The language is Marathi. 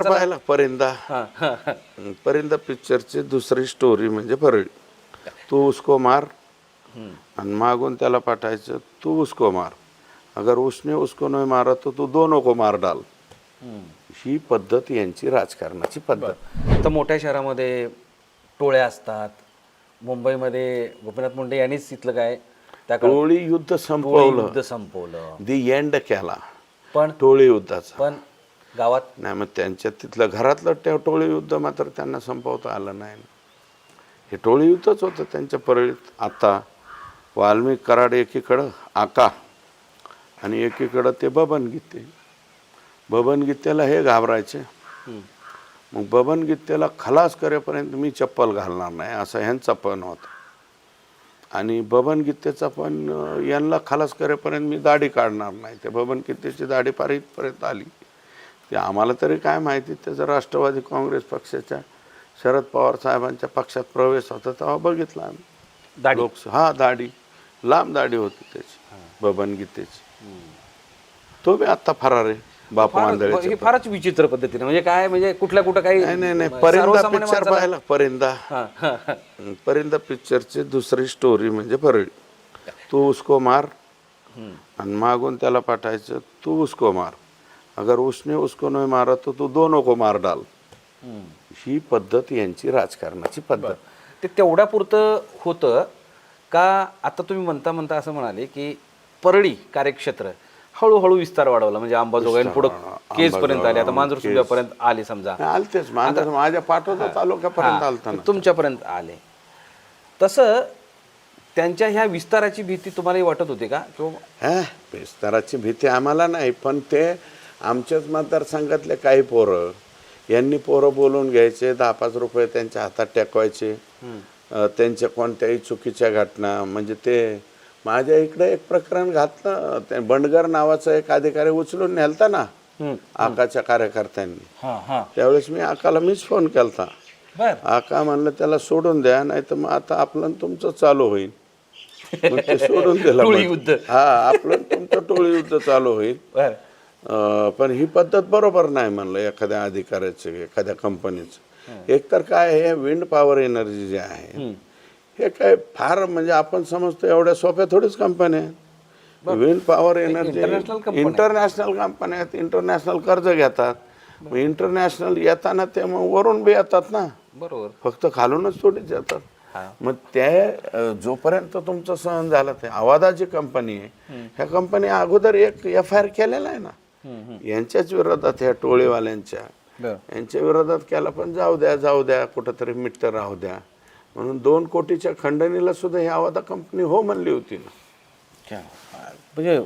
पिक्चर पाहिला परिंदा. परिंदा पिक्चरची दुसरी स्टोरी म्हणजे परळी तू उसको मार. आणि मागून त्याला पाठायचं तू उसको मार. अगर उसने उसको नाही मारा तर तू दोनों को मार डाल. ही पद्धत यांची राजकारणाची पद्धत. तर मोठ्या शहरामध्ये टोळ्या असतात. मुंबईमध्ये गोपीनाथ मुंडे यांनीच तिथलं काय? त्या टोळी युद्ध संपवलं. युद्ध संपवलं. दी एंड केला. पण टोळी युद्धाचा. पण गावात? नाही मग त्यांच्या तिथलं घरातलं त्या टोळी युद्ध मात्र त्यांना संपवता आलं नाही. हे टोळी युद्धच होतं त्यांच्या परळीत. आता वाल्मिक कराड एकीकडं आका आणि एकीकडं ते बबन गीते बबन गीतेला हे घाबरायचे. मग बबन गीतेला खलास करेपर्यंत मी चप्पल घालणार नाही असं ह्यांचा पण होता. आणि बबन गीतेचा पण यांना खलास करेपर्यंत मी दाढी काढणार नाही. ते बबन गीतेची दाढी फार इथपर्यंत आली. ते आम्हाला तरी काय माहिती त्याचा राष्ट्रवादी काँग्रेस पक्षाच्या शरद पवार साहेबांच्या पक्षात प्रवेश होता तेव्हा बघितला आम्ही. दाढी. लोक हा दाढी. लांब दाढी होती त्याची बबन गीतेची तो बी आत्ता फरार आहे बापू हे फारच विचित्र पद्धतीने म्हणजे काय म्हणजे कुठल्या कुठं काही नाही नाही नाही परिंदा पिक्चर पाहिला परिंदा. परिंदा पिक्चरची दुसरी स्टोरी म्हणजे परळी तू उसको मार. आणि मागून त्याला पाठायचं तू उसको मार. अगर उसने उसको नाही मारा तर तू दोनों को मार डाल। ही पद्धत यांची राजकारणाची पद्धत। ते तेवढ्या पुरतं होतं का आता तुम्ही म्हणता म्हणता असं म्हणाले की परळी कार्यक्षेत्र हळूहळू विस्तार वाढवला म्हणजे अंबाजोगाई पुढे केज पर्यंत आले आता मांजर पर्यंत आले समजा. आलतेच माझ्या पाठवता तालुक्यापर्यंत आलता तुमच्यापर्यंत आले. तसं त्यांच्या ह्या विस्ताराची भीती तुम्हाला वाटत होती का? किंवा हा विस्ताराची भीती आम्हाला नाही पण ते आमच्याच मतदारसंघातले काही पोरं यांनी पोरं बोलून घ्यायचे दहा पाच रुपये त्यांच्या हातात टेकवायचे. त्यांच्या कोणत्याही चुकीच्या घटना म्हणजे ते माझ्या इकडे एक प्रकरण घातलं ते बंडगर नावाचा एक अधिकारी उचलून नेलता ना आकाच्या कार्यकर्त्यांनी. त्यावेळेस मी आकाला मीच फोन केलता. आका म्हणलं त्याला सोडून द्या नाही तर मग आता आपलं तुमचं चालू होईल. सोडून दिलं. हा आपलं तुमचं टोळी युद्ध चालू होईल. पण ही पद्धत बरोबर नाही म्हणलं एखाद्या अधिकाऱ्याचं एखाद्या कंपनीचं एक तर काय हे विंड पॉवर एनर्जी जे आहे हे. काय फार म्हणजे आपण समजतो एवढ्या सोप्या थोडीच कंपन्या आहेत. Wind power energy. इंटरनॅशनल कंपन्या आहेत इंटरनॅशनल कर्ज घेतात. इंटरनॅशनल येताना ते मग वरून बी येतात ना. बरोबर. फक्त खालूनच थोडीच येतात. मग ते अं, जोपर्यंत तुमचं सहन झालं ते आवादा जी कंपनी आहे ह्या कंपनी अगोदर एक एफ आय आर केलेला आहे ना. यांच्याच विरोधात ह्या टोळीवाल्यांच्या. यांच्या विरोधात केला पण जाऊ द्या जाऊ द्या कुठंतरी मिट्ट राहू द्या. म्हणून दोन कोटीच्या खंडणीला सुद्धा ही आवादा कंपनी हो म्हणली होती ना. म्हणजे